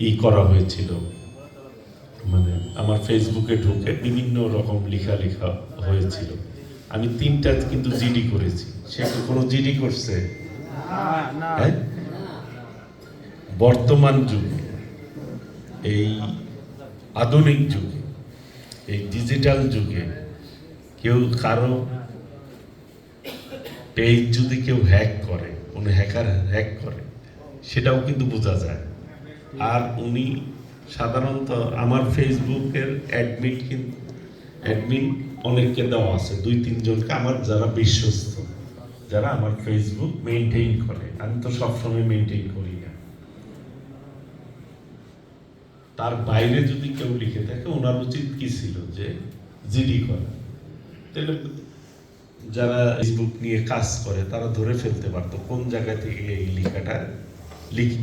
ই করা হয়েছিল। মানে আমার ফেসবুকে ঢুকে বিভিন্ন রকম লেখা লেখা হয়েছিল। আমি তিনটা কিন্তু জিডি করেছি। সে কি কোনো জিডি করছে? হ্যাঁ? বর্তমান যুগে, এই আধুনিক যুগে, এই ডিজিটাল যুগে, কেউ কারও পেজ যদি কেউ হ্যাক করে, কোনো হ্যাকার হ্যাক করে সেটাও কিন্তু বোঝা যায়। আর উনি সাধারণত আমার ফেসবুকের অ্যাডমিট কিন্তু অ্যাডমিন অনেককে দেওয়া আছে। দুই, তিনজনকে আমার যারা বিশ্বস্ত, যারা আমার ফেসবুক মেনটেইন করে। আমি তো সবসময় মেনটেইন করি না। তার বাইরে যদি কেউ লিখে থাকে, ওনার উচিত কি ছিল যে জিডি করা। তাহলে যারা ফেসবুক নিয়ে কাজ করে, তারা ধরে ফেলতে পারতো কোন জায়গা থেকে এই লেখাটা লিখ